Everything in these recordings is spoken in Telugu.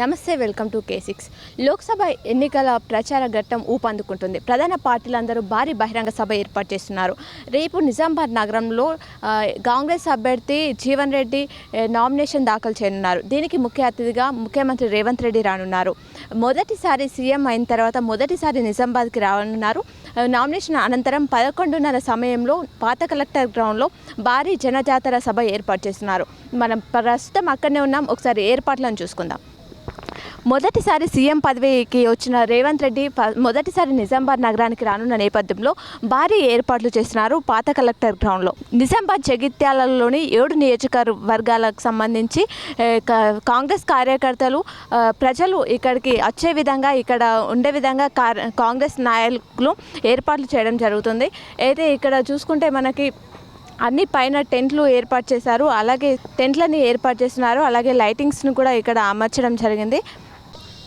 నమస్తే welcome to K six Lok Sabha ఎన్నికల ప్రచార ఘట్టం ఊపందుకుంటుంది. ప్రధాన పార్టీలందరూ భారీ బహిరంగ సభ ఏర్పాటు చేస్తున్నారు. రేపు నిజామాబాద్ నగరంలో కాంగ్రెస్ అభ్యర్థి జీవన్ రెడ్డి నామినేషన్ దాఖలు చేయనున్నారు. దీనికి ముఖ్య అతిథిగా ముఖ్యమంత్రి రేవంత్ రెడ్డి రానున్నారు. మొదటిసారి సీఎం అయిన తర్వాత మొదటిసారి నిజామాబాద్కి రానున్నారు. నామినేషన్ అనంతరం పదకొండున్నర సమయంలో పాత కలెక్టర్ గ్రౌండ్లో భారీ జనజాతర సభ ఏర్పాటు చేస్తున్నారు. మనం ప్రస్తుతం అక్కడనే ఉన్నాం. ఒకసారి ఏర్పాట్లను చూసుకుందాం. మొదటిసారి సీఎం పదవికి వచ్చిన రేవంత్ రెడ్డి ప- మొదటిసారి నిజామాబాద్ నగరానికి రానున్న నేపథ్యంలో భారీ ఏర్పాట్లు చేస్తున్నారు పాత కలెక్టర్ గ్రౌండ్లో. నిజామాబాద్ జగిత్యాలలోని ఏడు నియోజకవర్గాలకు సంబంధించి కాంగ్రెస్ కార్యకర్తలు ప్రజలు ఇక్కడికి వచ్చే విధంగా ఇక్కడ ఉండే విధంగా కాంగ్రెస్ నాయకులు ఏర్పాట్లు చేయడం జరుగుతుంది. అయితే ఇక్కడ చూసుకుంటే మనకి అన్ని పైన టెంట్లు ఏర్పాటు చేశారు. అలాగే టెంట్లని ఏర్పాటు చేస్తున్నారు. అలాగే లైటింగ్స్ను కూడా ఇక్కడ అమర్చడం జరిగింది.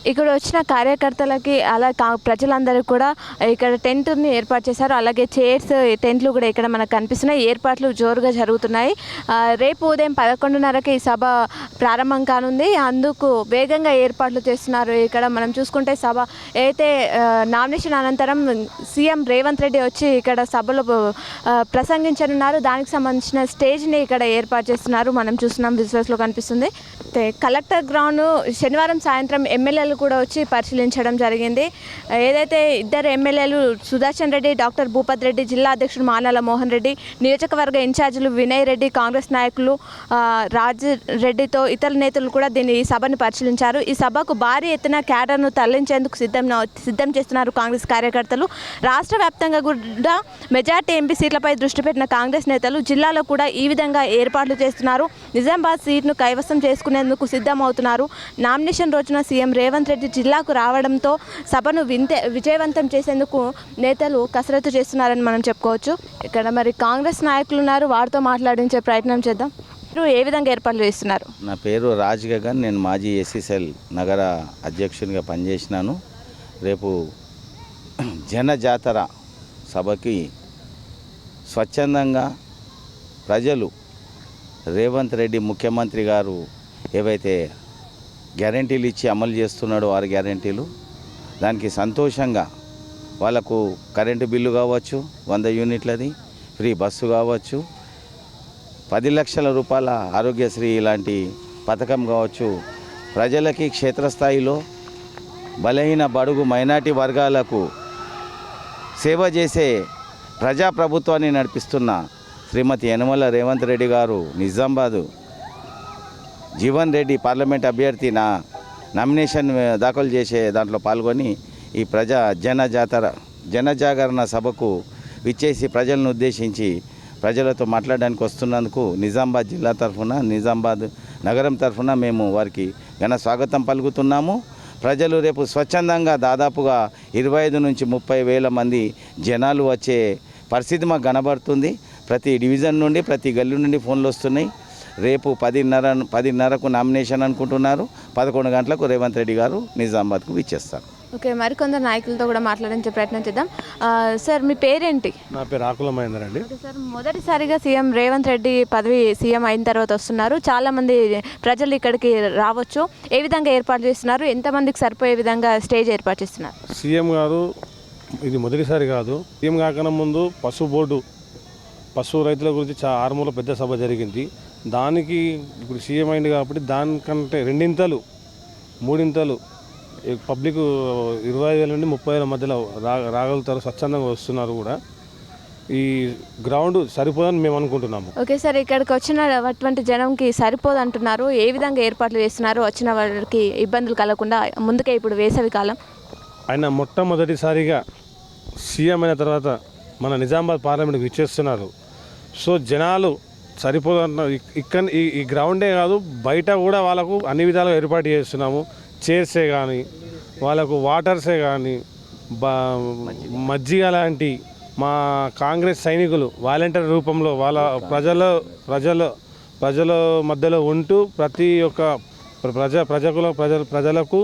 ఇక్కడ వచ్చిన కార్యకర్తలకి అలా కా- ప్రజలందరికీ కూడా ఇక్కడ టెంట్ని ఏర్పాటు చేశారు. అలాగే చైర్స్ టెంట్లు కూడా ఇక్కడ మనకు కనిపిస్తున్నాయి. ఏర్పాట్లు జోరుగా జరుగుతున్నాయి. రేపు ఉదయం పదకొండున్నరకి ఈ సభ ప్రారంభం కానుంది. అందుకు వేగంగా ఏర్పాట్లు చేస్తున్నారు ఇక్కడ. మనం చూసుకుంటే సభ అయితే నామినేషన్ అనంతరం సీఎం రేవంత్ రెడ్డి వచ్చి ఇక్కడ సభలో ప్రసంగించనున్నారు. దానికి సంబంధించిన స్టేజ్ని ఇక్కడ ఏర్పాటు చేస్తున్నారు. మనం చూస్తున్నాం విజువల్స్లో కనిపిస్తుంది. కలెక్టర్ గ్రౌండ్ శనివారం సాయంత్రం ఎమ్మెల్యేలు కూడా వచ్చి పరిశీలించడం జరిగింది. ఏదైతే ఇద్దరు ఎమ్మెల్యేలు సుదర్శన్ రెడ్డి డాక్టర్ భూపత్ రెడ్డి జిల్లా అధ్యక్షుడు మానాల మోహన్ రెడ్డి నియోజకవర్గ ఇన్ఛార్జీలు వినయ్ రెడ్డి కాంగ్రెస్ నాయకులు రాజ్ రెడ్డితో ఇతర నేతలు కూడా దీని ఈ సభను పరిశీలించారు. ఈ సభకు భారీ ఎత్తున క్యాడర్ను తరలించేందుకు సిద్ధం సిద్ధం చేస్తున్నారు కాంగ్రెస్ కార్యకర్తలు. రాష్ట్ర వ్యాప్తంగా కూడా మెజార్టీ ఎంపీ సీట్లపై దృష్టి పెట్టిన కాంగ్రెస్ నేతలు జిల్లాలో కూడా ఈ విధంగా ఏర్పాట్లు చేస్తున్నారు. నిజామాబాద్ సీట్ను కైవసం చేసుకునేందుకు సిద్ధమవుతున్నారు. నామినేషన్ రోజున సీఎం రేవంత్ రెడ్డి జిల్లాకు రావడంతో సభను వింతే విజయవంతం చేసేందుకు నేతలు కసరత్తు చేస్తున్నారని మనం చెప్పుకోవచ్చు. ఇక్కడ మరి కాంగ్రెస్ నాయకులు ఉన్నారు వారితో మాట్లాడించే ప్రయత్నం చేద్దాం. మీరు ఏ విధంగా ఏర్పాట్లు చేస్తున్నారు? నా పేరు రాజ్ గగన్ నేను మాజీ ఎస్సీసెల్ నగర అధ్యక్షునిగా పనిచేసినాను. రేపు జన జాతర సభకి స్వచ్ఛందంగా ప్రజలు రేవంత్ రెడ్డి ముఖ్యమంత్రి గారు ఏవైతే గ్యారంటీలు ఇచ్చి అమలు చేస్తున్నాడు వారి గ్యారంటీలు. దానికి సంతోషంగా వాళ్ళకు కరెంటు బిల్లు కావచ్చు వంద యూనిట్లది ఫ్రీ బస్సు కావచ్చు పది లక్షల రూపాయల ఆరోగ్యశ్రీ ఇలాంటి పథకం కావచ్చు. ప్రజలకి క్షేత్రస్థాయిలో బలహీన బడుగు మైనార్టీ వర్గాలకు సేవ చేసే ప్రజాప్రభుత్వాన్ని నడిపిస్తున్న శ్రీమతి యనమల రేవంత్ రెడ్డి గారు నిజామాబాదు. జీవన్ రెడ్డి పార్లమెంట్ అభ్యర్థి నా నామినేషన్ దాఖలు చేసే దాంట్లో పాల్గొని ఈ ప్రజా జన జాతర జనజాగరణ సభకు విచ్చేసి ప్రజలను ఉద్దేశించి ప్రజలతో మాట్లాడడానికి వస్తున్నందుకు నిజామాబాద్ జిల్లా తరఫున నిజామాబాద్ నగరం తరఫున మేము వారికి ఘన స్వాగతం పలుకుతున్నాము. ప్రజలు రేపు స్వచ్ఛందంగా దాదాపుగా ఇరవై ఐదు నుంచి ముప్పై వేల మంది జనాలు వచ్చే పరిస్థితి మాకు కనబడుతుంది. ప్రతి డివిజన్ నుండి ప్రతి గల్లీ నుండి ఫోన్లు వస్తున్నాయి. రేపు పదిన్నర పదిన్నరకు నామినేషన్ అనుకుంటున్నారు. పదకొండు గంటలకు రేవంత్ రెడ్డి గారు నిజామాబాద్కు విచ్చేస్తారు. ఓకే మరికొందరు నాయకులతో కూడా మాట్లాడించే ప్రయత్నం చేద్దాం. ఆ, సార్ మీ పేరేంటి? నా పేరు ఆకుల మహేందర్ అండి. సార్ మొదటిసారిగా సీఎం రేవంత్ రెడ్డి పదవి సీఎం అయిన తర్వాత వస్తున్నారు. చాలా మంది ప్రజలు ఇక్కడికి రావచ్చు. ఏ విధంగా ఏర్పాటు చేస్తున్నారు? ఎంతమందికి సరిపోయే విధంగా స్టేజ్ ఏర్పాటు చేస్తున్నారు? సీఎం గారు ఇది మొదటిసారి కాదు. సీఎం కాకన్నా ముందు పశు బోర్డు పశు రైతుల గురించి చా ఆరుమూల పెద్ద సభ జరిగింది. దానికి ఇప్పుడు సీఎం అయింది కాబట్టి దానికంటే రెండింతలు మూడింతలు పబ్లిక్ ఇరవై వేల నుండి ముప్పై వేల మధ్యలో రా రాగలుగుతారు స్వచ్ఛందంగా వస్తున్నారు కూడా. ఈ గ్రౌండ్ సరిపోదని మేము అనుకుంటున్నాము. ఓకే సార్ ఇక్కడికి వచ్చిన అటువంటి జనంకి సరిపోదు అంటున్నారు. ఏ విధంగా ఏర్పాట్లు చేస్తున్నారు? వచ్చిన వాళ్ళకి ఇబ్బందులు కలగకుండా ముందుకే ఇప్పుడు వేసవి కాలం. ఆయన మొట్టమొదటిసారిగా సీఎం అయిన తర్వాత మన నిజామాబాద్ పార్లమెంట్కి ఇచ్చేస్తున్నారు సో జనాలు సరిపోదంట ఇక్కడ ఈ ఈ గ్రౌండే కాదు బయట కూడా వాళ్ళకు అన్ని విధాలుగా ఏర్పాటు చేస్తున్నాము. చైర్సే కానీ వాళ్ళకు వాటర్సే కానీ బా మజ్జిగ లాంటి మా కాంగ్రెస్ సైనికులు వాలంటీర్ రూపంలో వాళ్ళ ప్రజల ప్రజల ప్రజల మధ్యలో ఉంటూ ప్రతి ఒక్క ప్రజ ప్రజకుల ప్రజల ప్రజలకు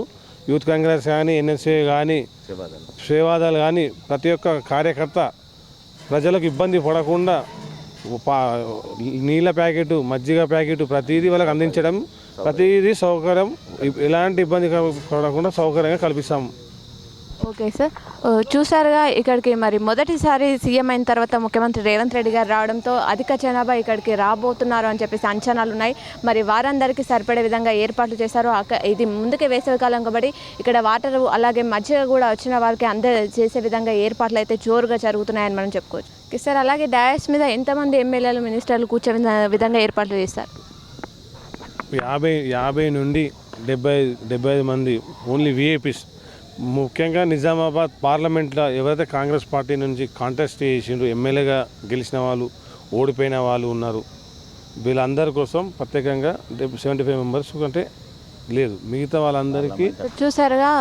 యూత్ కాంగ్రెస్ కానీ ఎన్ఎస్ఏ కానీ సేవాదాలు కానీ ప్రతి ఒక్క కార్యకర్త ప్రజలకు ఇబ్బంది పడకుండా నీళ్ళ ప్యాకెట్ మజ్జిగ ప్యాకెట్ ప్రతిదీ వాళ్ళకి అందించడం ప్రతిదీ సౌకర్యం. ఎలాంటి ఇబ్బంది పడకుండా సౌకర్యంగా కల్పిస్తాం. Okay sir. చూసారుగా ఇక్కడికి మరి మొదటిసారి సీఎం అయిన తర్వాత ముఖ్యమంత్రి రేవంత్ రెడ్డి గారు రావడంతో అధిక జనాభా ఇక్కడికి రాబోతున్నారు అని చెప్పేసి అంచనాలు ఉన్నాయి. మరి వారందరికీ సరిపడే విధంగా ఏర్పాట్లు చేశారు. అక్క- ఇది ముందుకే వేసవికాలం కాబట్టి ఇక్కడ వాటర్ అలాగే మధ్య కూడా వచ్చిన వారికి అందే చేసే విధంగా ఏర్పాట్లు అయితే జోరుగా జరుగుతున్నాయని మనం చెప్పుకోవచ్చు. ఓకే సార్ అలాగే డాష్ మీద ఎంతమంది ఎమ్మెల్యేలు మినిస్టర్లు కూర్చోని విధంగా ఏర్పాట్లు చేస్తారు? యాభై యాభై నుండి డెబ్బై డెబ్బై ఐదు మంది ఓన్లీ విఐపీస్ ముఖ్యంగా నిజామాబాద్ పార్లమెంట్లో ఎవరైతే కాంగ్రెస్ పార్టీ నుంచి కాంటెస్ట్ చేసిండ్రు ఎమ్మెల్యేగా గెలిచిన వాళ్ళు ఓడిపోయిన వాళ్ళు ఉన్నారు. వీళ్ళందరి కోసం ప్రత్యేకంగా సెవెంటీ ఫైవ్ మెంబర్స్ అంటే లేదు. మిగతా వాళ్ళందరికీ చూసారుగా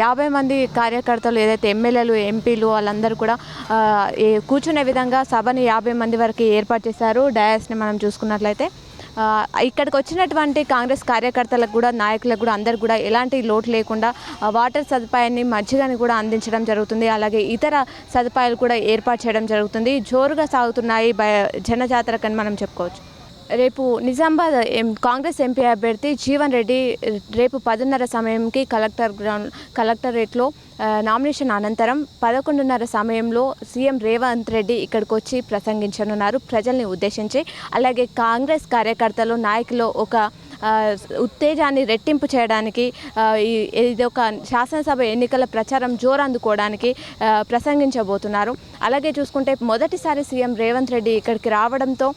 యాభై మంది కార్యకర్తలు ఏదైతే ఎమ్మెల్యేలు ఎంపీలు వాళ్ళందరూ కూడా కూర్చునే విధంగా సభని యాభై మంది వరకు ఏర్పాటు చేశారు. డయాస్ని మనం చూసుకున్నట్లయితే ఇక్కడికి వచ్చినటువంటి కాంగ్రెస్ కార్యకర్తలకు కూడా నాయకులకు కూడా అందరు కూడా ఎలాంటి లోటు లేకుండా వాటర్ సదుపాయాన్ని మజ్జిగని కూడా అందించడం జరుగుతుంది. అలాగే ఇతర సదుపాయాలు కూడా ఏర్పాటు చేయడం జరుగుతుంది. జోరుగా సాగుతున్నాయి. జనజాతరకని మనం చెప్పుకోవచ్చు. రేపు నిజామాబాద్ ఎం కాంగ్రెస్ ఎంపీ అభ్యర్థి జీవన్ రెడ్డి రేపు పదిన్నర సమయంకి కలెక్టర్ గ్రౌండ్ కలెక్టరేట్లో నామినేషన్ అనంతరం పదకొండున్నర సమయంలో సీఎం రేవంత్ రెడ్డి ఇక్కడికి వచ్చి ప్రసంగించనున్నారు. ప్రజల్ని ఉద్దేశించి అలాగే కాంగ్రెస్ కార్యకర్తలు నాయకులు ఒక ఉత్తేజాన్ని రెట్టింపు చేయడానికి ఇది ఒక శాసనసభ ఎన్నికల ప్రచారం జోరందుకోవడానికి ప్రసంగించబోతున్నారు. అలాగే చూసుకుంటే మొదటిసారి సీఎం రేవంత్ రెడ్డి ఇక్కడికి రావడంతో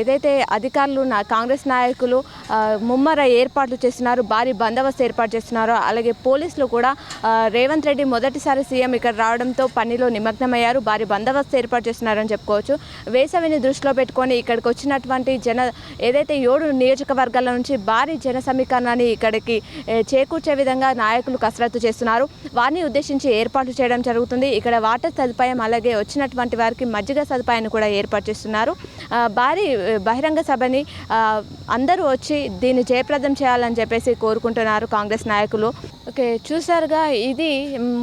ఏదైతే అధికారులు నా కాంగ్రెస్ నాయకులు ముమ్మర ఏర్పాట్లు చేస్తున్నారు భారీ బందోబస్తు ఏర్పాటు చేస్తున్నారో అలాగే పోలీసులు కూడా రేవంత్ రెడ్డి మొదటిసారి సీఎం ఇక్కడ రావడంతో పనిలో నిమగ్నమయ్యారు భారీ బందోబస్తు ఏర్పాటు చేస్తున్నారని చెప్పుకోవచ్చు. వేసవిని దృష్టిలో పెట్టుకొని ఇక్కడికి వచ్చినటువంటి జన ఏదైతే ఏడు నియోజకవర్గాల నుంచి భారీ జన సమీకరణాన్ని ఇక్కడికి చేకూర్చే విధంగా నాయకులు కసరత్తు చేస్తున్నారు. వారిని ఉద్దేశించి ఏర్పాట్లు చేయడం జరుగుతుంది. ఇక్కడ వాటర్ సదుపాయం అలాగే వచ్చినటువంటి వారికి మజ్జిగ సదుపాయాన్ని కూడా ఏర్పాటు చేస్తున్నారు. భారీ బహిరంగ సభని అందరూ వచ్చి దీన్ని జయప్రదం చేయాలని చెప్పేసి కోరుకుంటున్నారు కాంగ్రెస్ నాయకులు. ఓకే చూసారుగా ఇది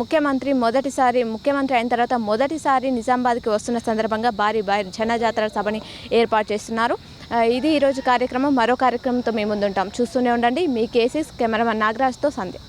ముఖ్యమంత్రి మొదటిసారి ముఖ్యమంత్రి అయిన తర్వాత మొదటిసారి నిజామాబాద్కి వస్తున్న సందర్భంగా భారీ భారీ జనజాతర సభని ఏర్పాటు చేస్తున్నారు. ఇది ఈరోజు కార్యక్రమం. మరో కార్యక్రమంతో మేము ముందుంటాం. చూస్తూనే ఉండండి. మీ కేసీస్ కెమెరామన్ నాగరాజ్తో సంధ్య.